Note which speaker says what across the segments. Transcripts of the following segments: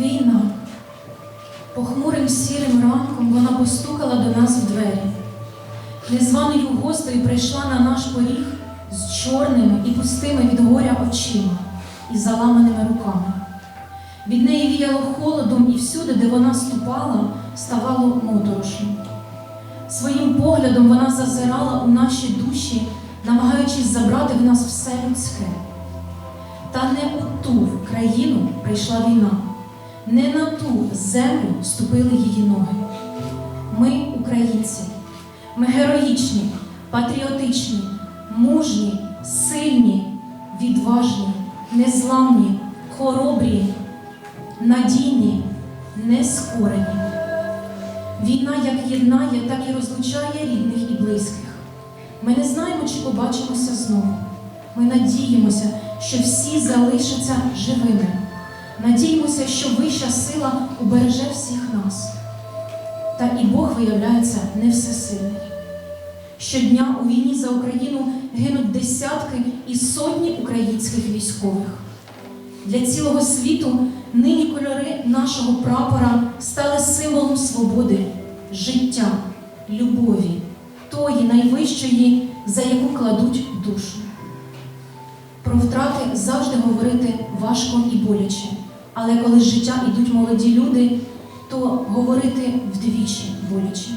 Speaker 1: Війна. Похмурим сірим ранком вона постукала до нас в двері. Незваною гостею прийшла на наш поріг з чорними і пустими від горя очима і заламаними руками. Від неї віяло холодом, і всюди, де вона ступала, ставало моторошно. Своїм поглядом вона зазирала у наші душі, намагаючись забрати в нас все людське. Та не у ту країну прийшла війна, не на ту землю ступили її ноги. Ми українці, ми героїчні, патріотичні, мужні, сильні, відважні, незламні, хоробрі, надійні, нескорені. Війна як єднає, так і розлучає рідних і близьких. Ми не знаємо, чи побачимося знову. Ми надіємося, що всі залишаться живими. Надіємося, що вища сила убереже всіх нас. Та і Бог виявляється не всесильний. Щодня у війні за Україну гинуть десятки і сотні українських військових. Для цілого світу нині кольори нашого прапора стали символом свободи, життя, любові, тої найвищої, за яку кладуть душу. Про втрати завжди говорити важко і боляче, але коли з життя йдуть молоді люди, то говорити вдвічі боляче.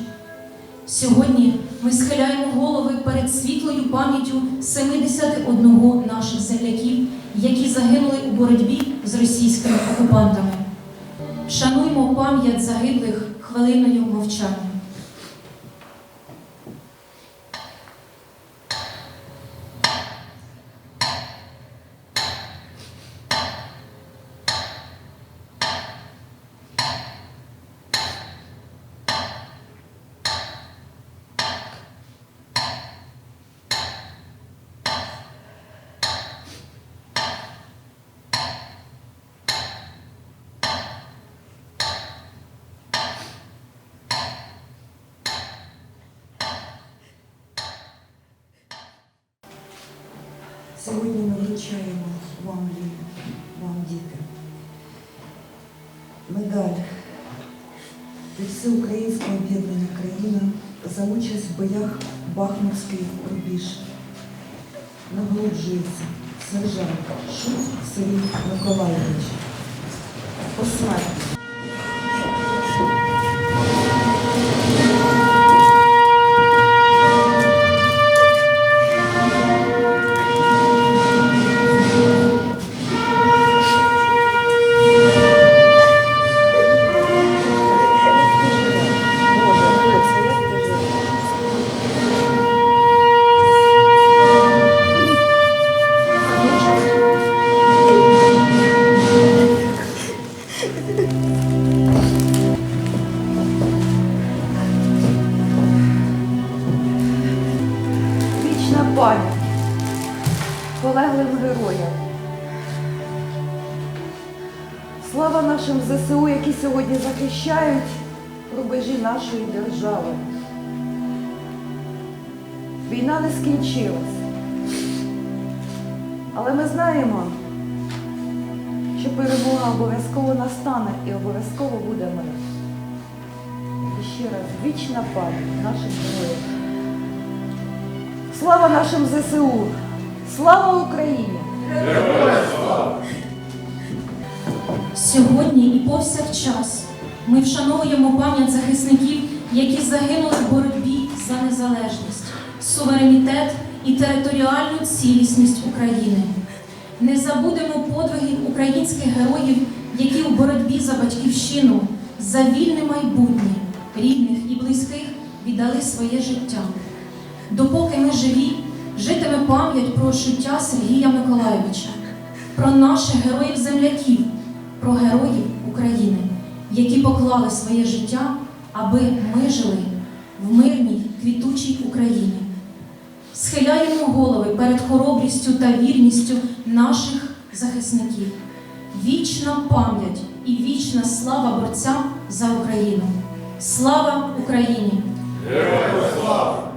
Speaker 1: Сьогодні ми схиляємо голови перед світлою пам'яттю 71 наших земляків, які загинули у боротьбі з російськими окупантами. Шануймо пам'ять загиблих хвилиною мовчання.
Speaker 2: Сьогодні ми вручаємо вам, вам, діти, медаль від Всеукраїнського об'єднання країна за участь в боях Бахмутський рубіж. Нагороджується сержант Шут Сергій Миколаєвич. Посмертно.
Speaker 3: Вічна пам'ять полеглим героям. Слава нашим ЗСУ, які сьогодні захищають рубежі нашої держави. Війна не скінчилась. Але ми знаємо, що перемога обов'язково настане і обов'язково буде мир. І ще раз вічна пам'ять нашим героям. Слава нашим ЗСУ! Слава Україні!
Speaker 1: Сьогодні і повсякчас ми вшановуємо пам'ять захисників, які загинули в боротьбі за незалежність, суверенітет і територіальну цілісність України. Не забудемо подвигів українських героїв, які у боротьбі за батьківщину, за вільне майбутнє, рідних і близьких віддали своє життя. Допоки ми живі, житиме пам'ять про життя Сергія Миколайовича, про наших героїв-земляків, про героїв України, які поклали своє життя, аби ми жили в мирній квітучій Україні. Схиляємо голови перед хоробрістю та вірністю наших захисників. Вічна пам'ять і вічна слава борцям за Україну. Слава Україні!
Speaker 4: Героям слава!